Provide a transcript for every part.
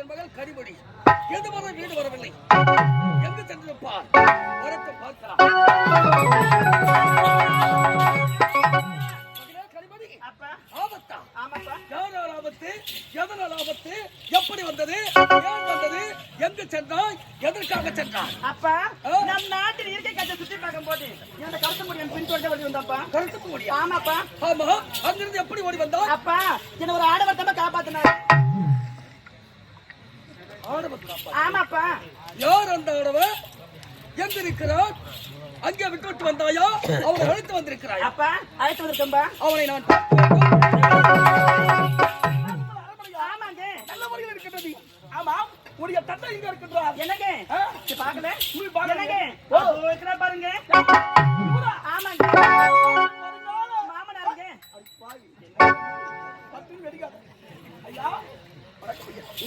என் மகள் கனிமொழி. எதுவரை வீடு வரவில்லை. எங்கு சென்றிருப்பார்? வரட்டும் பார்க்கலாம். எதனால் ஆபத்து? எப்படி வந்தது? ஏன் வந்தது? எங்கு சென்றாய்? எதற்காக சென்றாய்? அப்பா? நம் நாட்டில் இயற்கை காட்சி சுற்றி பார்க்கும் போது என்னோட கருத்து முடியும் பின் தொடர்ந்து ஓடி வந்தாப்பா. கருத்துக்கு முடியா? ஆமாப்பா. ஆமா. அங்கிருந்து எப்படி ஓடி வந்தாய்? அப்பா என்ன ஒரு ஆடவர்த்தமா காப்பாத்தினாரு. ஆமாப்பா. யார் அந்த ஆடவன் எங்க இருக்கிறார் அங்கே விட்டு விட்டு வந்தாயா? அவனை அழைத்து வந்திருக்கிறாயா? அப்பா அழைத்து வந்திருக்கேன்பா. அவனை நான் ஆமாங்க. நல்ல முறையில் இருக்கின்றது. ஆமா உடைய தந்தை இங்க இருக்கின்றார்? என்னங்க? நீ பாருங்க.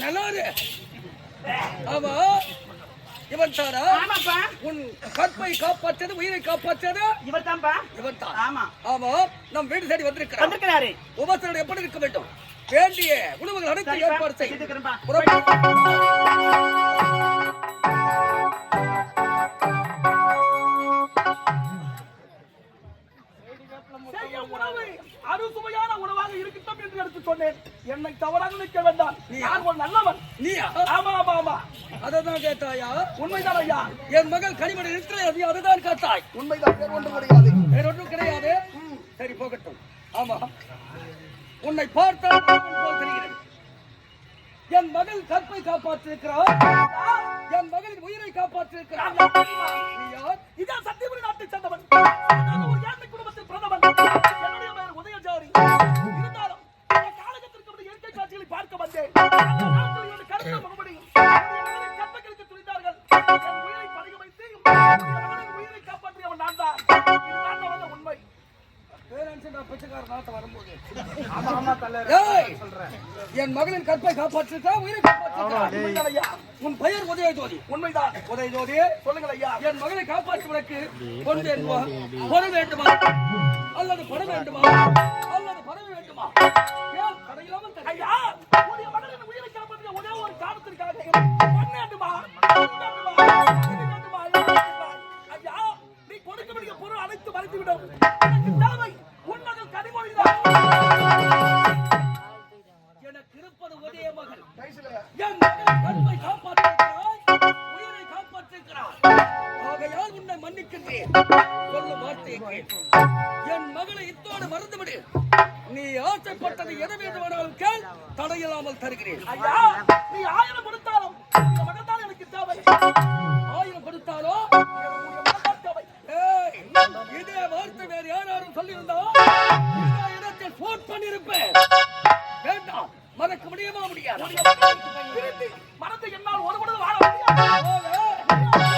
நல்லாரு. ஆமா. இவன் தாரா ஆமாப்பா. உன் கற்பை காப்பாற்றது உயிரை காப்பாற்றது இவர் தான்ப்பா தான். ஆமா. ஆமா. நம் வீடு தேடி வந்திருக்கிறான். வந்திருக்கிறாரு. உபசரணம் எப்படி இருக்க வேண்டும்? வேண்டிய உணவுகள் அனைத்து ஏற்பாடு செய். செஞ்சுக்கிறேன்பா. என்று எடுத்து சொன்னேன். என்னை தவறாக நினைக்க வேண்டாம். நான் ஒரு நல்லவன். நீயா? ஆமா ஆமா ஆமா. அததான் கேட்டாயா? உண்மைதான் ஐயா. என் மகள் கனிமணி இருக்கிறது அதுதான் கேட்டாய். உண்மைதான் வேறு ஒன்றும் கிடையாது. வேற ஒன்றும் கிடையாது? சரி போகட்டும். ஆமா. உன்னை பார்த்தால் தெரிகிறது. என் மகள் கற்பை காப்பாற்றிருக்கிறார் என் மகளின் உயிரை காப்பாற்றிருக்கிறார் நீ யார் இதான் சத்தியபுரி நாட்டை சேர்ந்தவன் என் மகளின் கற்பை காப்பாற்றிருக்கா உயிரை ஐயா. உன் பெயர் உதய ஜோதி. உண்மைதான். உதய ஜோதி? சொல்லுங்கள் ஐயா. என் மகளை காப்பாற்றுவதற்கு பொன் வேண்டுமா? பொருள் வேண்டுமா? அல்லது பணம் வேண்டுமா? அல்லது பதவி வேண்டுமா? வேண்டிய பொருள் அனைத்து மறைத்துவிடும். எனக்கு தேவை உன் மகள் கனிமொழிதான். எனக்கு இருப்பது ஒரே மகள். என் மகளின் கற்பை காப்பாற்றிருக்கிறாய் உயிரை காப்பாற்றிருக்கிறாய். ஆகையால் உன்னை மன்னிக்கின்றேன். சொல்லும் வார்த்தையை என் மகளை இத்தோடு மறந்துவிடு. நீ ஆசைப்பட்டது எது வேண்டுமானாலும் கேள் தடையில்லாமல் தருகிறேன். ஐயா! நீ ஆயிரம் கொடுத்தாலும் எனக்கு தேவை. வேறு யாராரும் சொல்லியிருந்தா இதே இடத்தில் போன் பண்ணிருப்பேன் வேண்டாம். மறக்க முடியுமா முடியாது? மனத்தை என்னால் ஒரு மனது வாழ முடியாது.